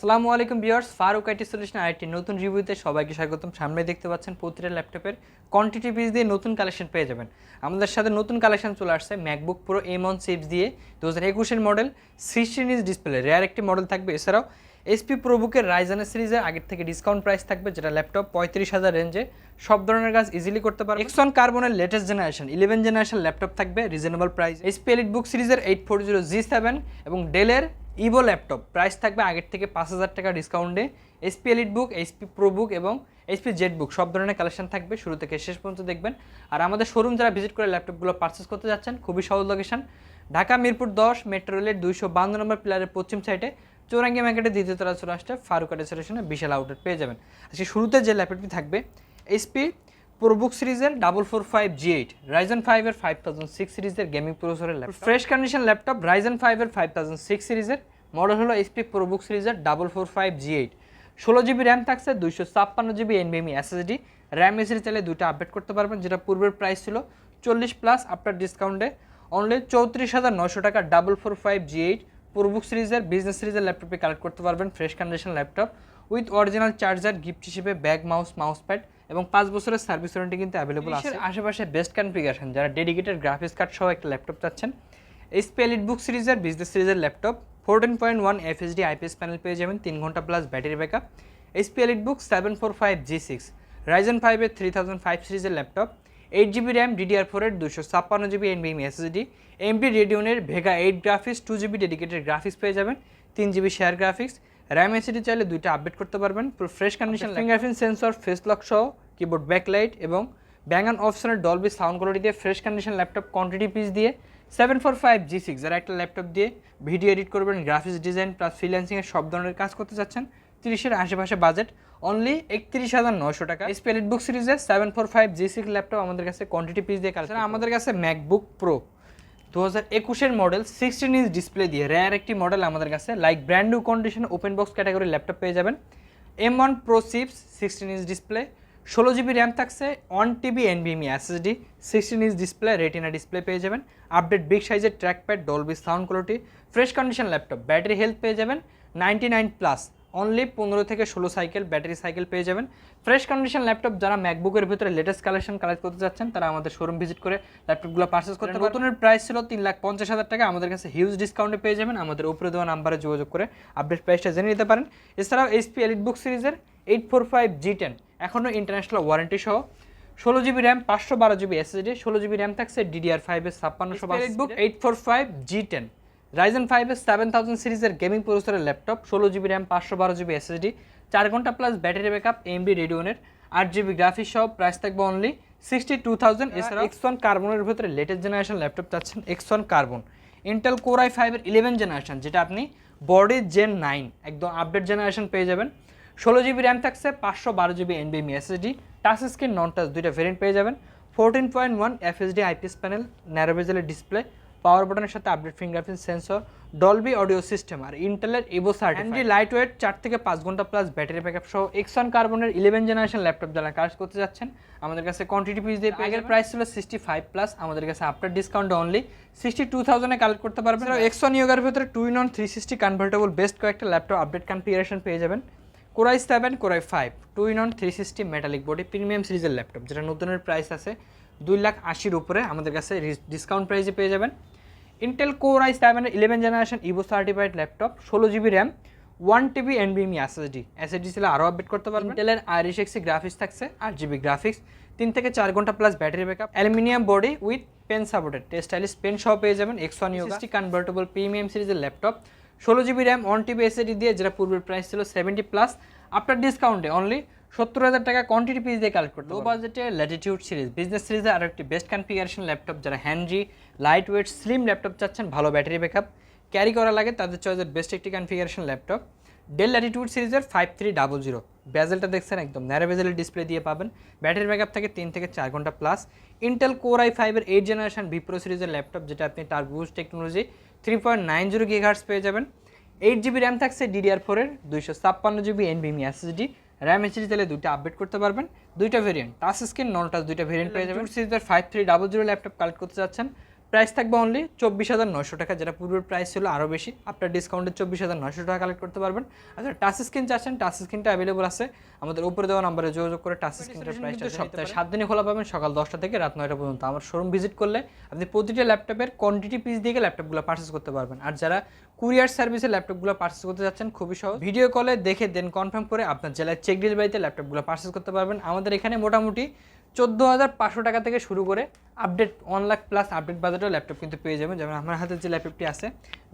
আসসালামু আলাইকুম বিয়ার্স ফারুক আইটি সলিউশন আইটি নতুন রিভিউতে সবাইকে স্বাগতম। সামনে দেখতে পাচ্ছেন প্রতিটা ল্যাপটপের কোয়ান্টিটি পিস দিয়ে নতুন কালেকশন পেয়ে যাবেন। আমাদের সাথে নতুন কালেকশন চলে আসছে MacBook Pro M one chips দিয়ে দু হাজার একুশের model sixteen inch display rare একটি মডেল থাকবে। এছাড়াও এসপি প্রোবুকের রাইজানের সিরিজে আগের থেকে ডিসকাউন্ট প্রাইস থাকবে, যেটা ল্যাপটপ পঁয়ত্রিশ হাজার রেঞ্জে সব ধরনের কাজ ইজিলি করতে পারবে। এক্সন কার্বনের latest generation eleven generation laptop থাকবে reasonable price HP Elite Book সিরিজের eight four zero G seven এবং ডেলের ইভো ল্যাপটপ প্রাইস থাকবে আগের থেকে পাঁচ হাজার টাকা ডিসকাউন্টে HP Elite Book HP Pro Book এবং এইচপি জেড বুক সব ধরনের কালেকশন থাকবে, শুরু থেকে শেষ পর্যন্ত দেখবেন। আর আমাদের শোরুম যারা ভিজিট করে ল্যাপটপগুলো পারচেস করতে যাচ্ছেন, খুবই সহজ লোকেশন ঢাকা মিরপুর দশ মেট্রো রেলের দুইশো বান্ন নম্বর পিলারের পশ্চিম সাইডে চৌরাঙ্গি মার্কেটের দ্বিতীয় তলা চলে আসতে ফারুক অ্যাডেসরেশনে বিশাল আউটলেট পেয়ে যাবেন। আজকে শুরুতে যে ল্যাপটপটি থাকবে এইচপি প্রোবুক সিরিজের double four five G eight Ryzen ফাইভের ফাইভ থাউজেন্ড সিক্স সিরিজের গেমিং প্রসেসরের laptop fresh condition laptop Ryzen ফাইভের ফাইভ থাউজেন্ড সিক্স সিরিজের মডেল হলো এইচপি প্রোবুক সিরিজের double four five G eight ষোলো জিবি র্যাম থাকছে, দুইশো ছাপ্পান্ন জিবি এনবিএমই এসএসডি র্যাম এসিডি চাইলে দুইটা আপডেট করতে পারবেন, যেটা পূর্বের প্রাইস ছিল চল্লিশ প্লাস আফটার ডিসকাউন্টে অনলি চৌত্রিশ হাজার নশো টাকা double four five G eight ProBook সিরিজের বিজনেস সিরিজের ল্যাপটপে কালেক্ট করতে পারবেন fresh condition laptop with original charger gift হিসেবে ব্যাগ মাউস মাউস প্যাড এবং পাঁচ বছরের সার্ভিস ওয়ারেন্টি কিন্তু অ্যাভেলেবল আছে। আশেপাশে বেস্ট কনফিগারেশন যারা ডেডিকেটেড গ্রাফিক্স কার্ড সহ একটা ল্যাপটপ চাচ্ছেন এইচপি এলিট বুক সিরিজের বিজনেস সিরিজের laptop fourteen point one FHD IPS panel পেয়ে যাবেন তিন ঘণ্টা plus battery backup HP Elite Book seven four five G six Ryzen ফাইভের থ্রি থাউজেন্ড ফাইভ সিরিজের laptop eight GB RAM DDR ফোরের দুশো ছাপ্পান্ন জিবি এনবিএম SSD AMD রেডিওনের Vega eight graphics two GB dedicated graphics পেয়ে যাবেন তিন GB share graphics RAM SSD চাইলে দুইটা আপডেট করতে পারবেন। পুরো fresh condition fingerprint sensor face lock সহ কিবোর্ড ব্যাকলাইট এবং ব্যাং অ্যান্ড অপশনের ডলবি সাউন্ড কোয়ালিটি দিয়ে fresh condition laptop quantity piece দিয়ে seven four five G six যারা একটা ল্যাপটপ দিয়ে ভিডিও এডিট করবেন গ্রাফিক্স ডিজাইন প্লাস ফ্রিল্যান্সিংয়ের সব ধরনের কাজ করতে চাচ্ছেন তিরিশের আশেপাশে বাজেট অনলি একত্রিশ হাজার নশো টাকা। স্পেলিট বুক সিরিজের seven four five G six laptop আমাদের কাছে কোয়ান্টিটি পিস দিয়ে কাজ আমাদের কাছে ম্যাকবুক প্রো দু হাজার একুশের মডেল সিক্সটিন ইঞ্চ ডিসপ্লে দিয়ে র্যার একটি মডেল আমাদের কাছে like brand new condition open box category laptop পেয়ে যাবেন। M one Pro chips sixteen inch display ষোলো জিবি র্যাম থাকছে one TB এনবিএমই SSD sixteen inch display Retina display পেয়ে যাবেন। আপডেট বিগ সাইজের track pad Dolby sound quality fresh condition laptop battery health পেয়ে যাবেন। Ninety nine plus only পনেরো থেকে ষোলো সাইকেল ব্যাটারি সাইকেল পেয়ে যাবেন। ফ্রেশ কন্ডিশন ল্যাপটপ যারা ম্যাকবুকের ভিতরে লেটেস্ট কালেকশন কালেক্ট করতে যাচ্ছেন তারা আমাদের শোরুম ভিজিট করে ল্যাপটপগুলো পারচেস করতে নতুনের প্রাইস ছিল তিন লাখ পঞ্চাশ হাজার টাকা আমাদের কাছে হিউজ ডিসকাউন্টে পেয়ে যাবেন। আমাদের উপরে দেওয়া নাম্বারে যোগাযোগ করে আপডেট প্রাইসটা জেনে নিতে পারেন। এছাড়াও এইচপি এলিট বুক সিরিজের eight four five G ten এখনও ইন্টারন্যাশনাল ওয়ারেন্টি সহ। ষোলো জিবি র্যাম পাঁচশো বারো জিবি এসএসডি ষোলো জিবি র্যাম থাকছে ডিডিআর ফাইভের ছাপ্পান্নশো book eight four five G ten Ryzen ফাইভের সেভেন থাউজেন্ড সিরিজের গেমিং প্রসেসরের ল্যাপটপ ষোলো জিবি র্যাম পাঁচশো বারো জিবি এসএসডি চার ঘণ্টা প্লাস ব্যাটারি ব্যাকআপ এমবি রেডিওনের আট জিবি গ্রাফিক্স সহ প্রাইস থাকবে অনলি সিক্সটি টু থাউজেন্ড এছাড়া এক্স ওয়ান কার্বনের ভিতরে লেটেস্ট জেনারেশন ল্যাপটপ চাচ্ছেন X one carbon Intel core I ফাইভের ইলেভেন জেনারেশন যেটা আপনি বডির জেন নাইন একদম আপডেট জেনারেশন পেয়ে যাবেন। ষোলো জিবি র্যাম থাকছে পাঁচশো বারো GB এনবিএমি SSD touch screen non touch দুইটা ভেরিয়েন্ট পেয়ে যাবেন। Fourteen point one FHD IPS panel ন্যারোভেজেলের display power বাটনের সাথে update fingerprint sensor Dolby audio system আর ইন্টেলের ইভো সার্টিফাইড লাইট ওয়েট চার থেকে পাঁচ ঘণ্টা প্লাস ব্যাটারি ব্যাকআপ সহ এক্সন কার্বনের ইলেভেন জেনারেশন ল্যাপটপ যারা কাজ করতে যাচ্ছেন আমাদের কাছে কোয়ান্টিটি পিস দিয়ে আগের প্রাইস ছিল সিক্সটি ফাইভ প্লাস আমাদের কাছে after discount only sixty two থাউজেন্ডে collect করতে পারবেন। এক্সন ইয়োগার ভিতরে two in one three sixty convertible best কয়েকটা ল্যাপটপ আপডেট কনফিগারেশন পেয়ে যাবেন। Core i seven Core i five two in one three sixty metallic body premium সিরিজের laptop যেটা নতুনের প্রাইস আছে দুই লাখ আশির উপরে আমাদের কাছে ডিসকাউন্ট প্রাইসে পেয়ে যাবেন। ইন্টেল কোর আই সেভেনের eleven generation Evo certified laptop ষোলো জিবি র্যাম ওয়ান টিবি এনবিএমি এসএসডি এসএসডি ছিল আরও আপডেট করতে পারবেন। ইন্টেলের আইরিশ এক্সি গ্রাফিক্স থাকছে আট জিবি গ্রাফিক্স তিন থেকে চার ঘণ্টা plus battery backup aluminium body with pen supported stylish pen সহ পেয়ে যাবেন এক্স ওয়ান ইউএসটি কনভার্টেবল প্রিমিয়াম সিরিজের ল্যাপটপ ষোলো GB RAM one TB SSD দিয়ে যেটা পূর্বের প্রাইস ছিল সেভেন্টি প্লাস আফটার ডিসকাউন্টে অনলি সত্তর হাজার টাকা কোয়ান্টিটি পিস দিয়ে কালেক্ট করতে লো বাজেটে ল্যাটিটিউড সিরিজ বিজনেস সিরিজে আরও একটি বেস্ট কনফিগারেশন ল্যাপটপ যারা handy light weight slim laptop চাচ্ছেন ভালো ব্যাটারি ব্যাকআপ ক্যারি করা লাগে তাদের চয়েসের বেস্ট একটি কনফিগারেশন ল্যাপটপ ডেল ল্যাটিটিউড সিরিজের ফাইভ থ্রি ডাবল জিরো ব্যাজেলটা দেখছেন একদম ন্যারো বেজেলের ডিসপ্লে দিয়ে পাবেন। ব্যাটারি ব্যাকআপ থাকে তিন থেকে চার ঘণ্টা প্লাস ইন্টেল কোর আই ফাইভের এইট জেনারেশন বিপ্রো সিরিজের ল্যাপটপ যেটা আপনি তার boost technology three point nine zero gigahertz পেয়ে যাবেন। এইট জিবি র্যাম থাকছে ডিডিআর ফোরের দুইশো ছাপ্পান্ন জিবি এনবিএমি এসএসডি র্যাম এইচডি তাহলে দুইটা আপডেট করতে পারবেন। দুইটা variant touch screen non touch দুইটা ভেরিয়েন্ট পেয়ে যাবেন। সিরিজের five three double zero laptop collect করতে যাচ্ছেন। প্রাইস থাকবে অনলি চব্বিশ হাজার নশো টাকা যেটা পূর্বের প্রাইস ছিল আরও বেশি। আপনার ডিসকাউন্টে চব্বিশ হাজার নশো টাকা কালেক্ট করতে পারবেন। আচ্ছা টাচ স্ক্রিন চাচ্ছেন টাচ স্ক্রিনটা অ্যাভেলেবল আছে। আমাদের উপরে দেওয়া নাম্বারে যোগাযোগ করে টাচ স্ক্রিনটার প্রাইসটা সপ্তাহে সাত দিনে খোলা পাবেন সকাল দশটা থেকে রাত নয়টা পর্যন্ত। আমার শোরুম ভিজিট করলে আপনি প্রতিটা ল্যাপটপের কোয়ান্টিটি পিস দিয়ে ল্যাপটপগুলো পারচেস করতে পারবেন। আর যারা কুরিয়ার সার্ভিসে ল্যাপটপগুলো পারচেস করতে যাচ্ছেন খুবই সহজ। ভিডিও কলে দেখে দেন কনফার্ম করে আপনার জেলায় চেক ডেলিভারিতে ল্যাপটপগুলো পারচেস করতে পারবেন। আমাদের এখানে মোটামুটি চোদ্দ হাজার পাঁচশো টাকা থেকে শুরু করে update one lakh plus update বাজারেও ল্যাপটপ কিন্তু পেয়ে যাবেন। যেমন আমার হাতে যে ল্যাপটপটি আছে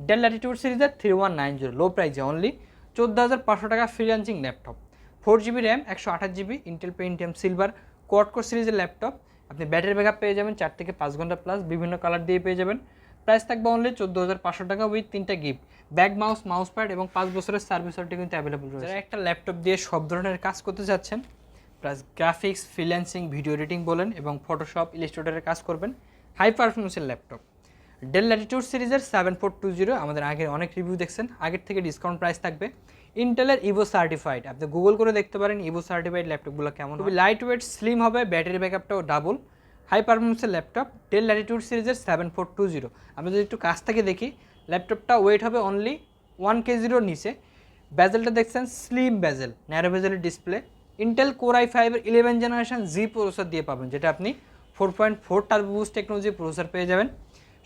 ডেল ল্যাটিটিউড সিরিজের three one nine zero low প্রাইজে অনলি চোদ্দ হাজার পাঁচশো টাকা freelancing laptop four GB RAM একশো আঠাশ GB Intel Pentium silver quad core সিরিজের ল্যাপটপ আপনি ব্যাটারি ব্যাকআপ পেয়ে যাবেন চার থেকে পাঁচ ঘণ্টা প্লাস বিভিন্ন কালার দিয়ে পেয়ে যাবেন। প্রাইস থাকবে অনলি চোদ্দ হাজার পাঁচশো টাকা উইথ তিনটা gift bag mouse mouse pad এবং পাঁচ বছরের সার্ভিস কিন্তু অ্যাভেলেবল রয়েছে। একটা ল্যাপটপ দিয়ে সব ধরনের কাজ করতে চাচ্ছেন plus graphics freelancing video editing বলেন এবং ফটোশপ ইলিস্ট্রেটরের কাজ করবেন। হাই পারফরমেন্সের ল্যাপটপ ডেল ল্যাটিটিউড সিরিজের সেভেন ফোর টু জিরো আমাদের আগের অনেক রিভিউ দেখছেন। আগের থেকে ডিসকাউন্ট প্রাইস থাকবে। ইন্টেলের ইভো সার্টিফাইড আপনি গুগল করে দেখতে পারেন ইভো সার্টিফাইড ল্যাপটপগুলো কেমন খুবই লাইট ওয়েট স্লিম হবে ব্যাটারি ব্যাকআপটাও ডাবল হাই পারফরমেন্সের ল্যাপটপ ডেল ল্যাটিটিউড সিরিজের সেভেন ফোর টু জিরো আমি যদি একটু কাছ থেকে দেখি ল্যাপটপটা ওয়েট হবে অনলি ওয়ান কে জিরোর নিচে। ব্যাজেলটা দেখছেন স্লিম ব্যাজেল ন্যারো ব্যাজেলের ডিসপ্লে ইন্টেল কোর আই ফাইভের ইলেভেন জেনারেশন জি প্রসেসর দিয়ে পাবেন, যেটা আপনি four point four turbo boost technology processor পেয়ে যাবেন।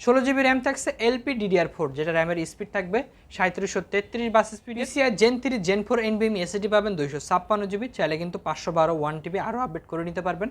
ষোলো জিবি র্যাম থাকছে এলপি ডিডিআর ফোর যেটা র্যামের স্পিড থাকবে সাঁত্রিশশো তেত্রিশ bus speed PCIe gen three gen four এনবিএম SSD পাবেন দুইশো ছাপ্পান্ন জিবি চাইলে কিন্তু পাঁচশো বারো ওয়ান টিবি আরও আপডেট করে নিতে পারবেন।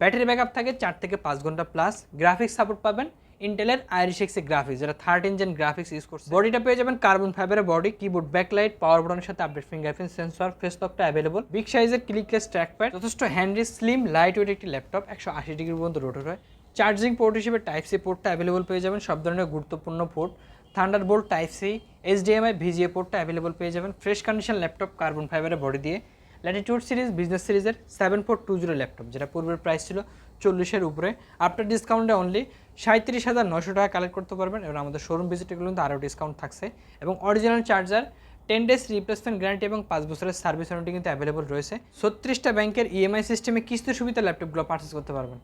ব্যাটারি ব্যাকআপ থাকে চার থেকে পাঁচ ঘণ্টা প্লাস গ্রাফিক্স সাপোর্ট পাবেন। ইন্টেলের আইরিশ এক্সে গ্রাফিক্স যেটা থার্ড ইঞ্জেন গ্রাফিক্স ইউজ করছে। বডিটা পেয়ে যাবেন কার্বন ফাইবারের বডি কিবোর্ড ব্যাকলাইট পাওয়ার বাটনের সাথে আপডেট ফিঙ্গারপ্রিন্ট সেন্সর ফেস লকটা অ্যাভেলেবল বিগ সাইজের ক্লিকলেস ট্র্যাকপ্যাড যথেষ্ট হ্যান্ডি স্লিম লাইট ওয়েট একটি ল্যাপটপ একশো আশি ডিগ্রি পর্যন্ত রোটেট হয়। চার্জিং পোর্ট হিসেবে টাইপ সি পোর্টটা অ্যাভেলেবল পেয়ে যাবেন, সব ধরনের গুরুত্বপূর্ণ port thunder bolt type C HDMI VGA পোর্টটা available পেয়ে যাবেন। ফ্রেশ কন্ডিশন ল্যাপটপ কার্বন ফাইবারের বডি দিয়ে। ল্যাটিটিউড সিরিজ বিজনেস সিরিজের seven four two zero laptop যেটা পূর্বের প্রাইস ছিল চল্লিশের উপরে। আফটার ডিসকাউন্টে অনলি সাঁত্রিশ হাজার নশো টাকা কালেক্ট করতে পারবেন এবং আমাদের শোরুম ভিজিটগুলো কিন্তু আরও ডিসকাউন্ট থাকছে। এবং original charger ten days replacement guarantee এবং পাঁচ বছরের সার্ভিস ওয়ারেন্টি কিন্তু অ্যাভেলেবল রয়েছে। ছত্রিশটা ব্যাংকের ইএমআই সিস্টেমে কিস্তি সুবিধা ল্যাপটপগুলো পারচেস করতে পারবেন।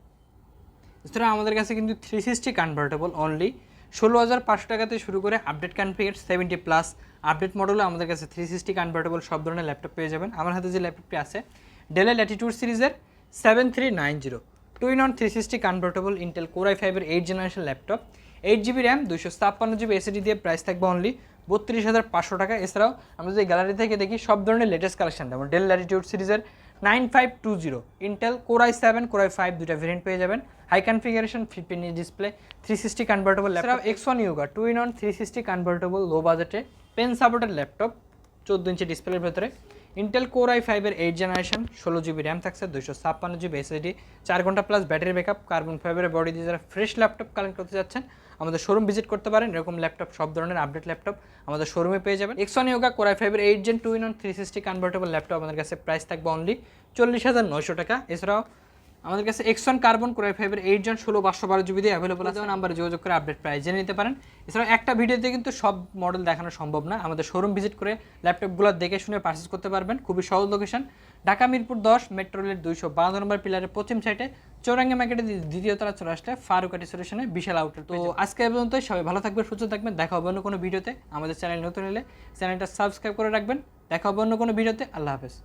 এছাড়া আমাদের কাছে কিন্তু থ্রি সিক্সটি কনভার্টেবল অনলি ষোলো হাজার পাঁচশো টাকাতে শুরু করে update configure seventy plus update মডেলে আমাদের কাছে থ্রি সিক্সটি কনভার্টেবল সব ধরনের ল্যাপটপ পেয়ে যাবেন। আমার হাতে যে ল্যাপটপটি আছে ডেলের ল্যাটিটিউড সিরিজের seven three nine zero two in one three sixty convertible Intel Core i ফাইভের eight generation laptop eight GB RAM দুশো ছাপ্পান্ন জিবি এসিডি দিয়ে প্রাইস থাকবে অনলি বত্রিশ হাজার পাঁচশো টাকা। এছাড়াও আমরা যদি গ্যালারি থেকে দেখি, সব ধরনের লেটেস্ট কালেকশন যেমন ডেল ল্যাটিটিউড সিরিজের nine five two zero Intel Core i seven Core i five দুটা ভেরিয়েন্ট পেয়ে যাবেন। High configuration fifteen inch display three sixty convertible laptop X one Yoga two in one three sixty convertible low বাজেটে pen সাপোর্টের laptop চোদ্দ ইঞ্চি ডিসপ্লের ভেতরে। Intel core I ফাইভের এইট জেনারেশন ষোলো জিবি র্যাম থাকছে দুশো ছাপ্পান্ন জিবি এসএসডি চার ঘণ্টা প্লাস ব্যাটারি ব্যাকআপ কার্বন ফাইবারের বডি দিয়ে যারা ফ্রেশ ল্যাপটপ কালেক্ট করতে যাচ্ছেন আমাদের শোরুম ভিজিট করতে পারেন, এরকম ল্যাপটপ সব ধরনের আপডেট ল্যাপটপ আমাদের শোরুমে পেয়ে যাবেন। এক্সন ইয়োগা কোরাই ফাইভের eight gen two in one three sixty convertible laptop আমাদের কাছে প্রাইস থাকবে অনলি চল্লিশ হাজার নয়শো টাকা। এছাড়াও আমাদের কাছে X one carbon core i ফাইভের এইট জন ষোলো পাঁচশো বারো জিবি দিয়ে অ্যাভেলেবল আছে। নাম্বারে যোগাযোগ করে আপডেট প্রাইস জেনে নিতে পারেন। এছাড়াও একটা ভিডিওতে কিন্তু সব মডেল দেখানো সম্ভব না। আমাদের শোরুম ভিজিট করে ল্যাপটপগুলো দেখে শুনে পারচেস করতে পারবেন। খুবই সহজ লোকেশন ঢাকা মিরপুর দশ মেট্রো রেলের দুইশো বারো নম্বর পিলারের পশ্চিম সাইডে চৌরাঙ্গি মার্কেটের দ্বিতীয় তলা চলে আসলে ফারুকাটি সলিউশনে বিশাল আউটলেট তো আজকে এ পর্যন্তই। সবাই ভালো থাকবেন সুস্থ থাকবেন। দেখা হবে অন্য কোনো ভিডিওতে। আমাদের চ্যানেল নতুন এলে চ্যানেলটা সাবস্ক্রাইব করে রাখবেন। দেখা হবে অন্য কোনো ভিডিওতে। আল্লাহ হাফেজ।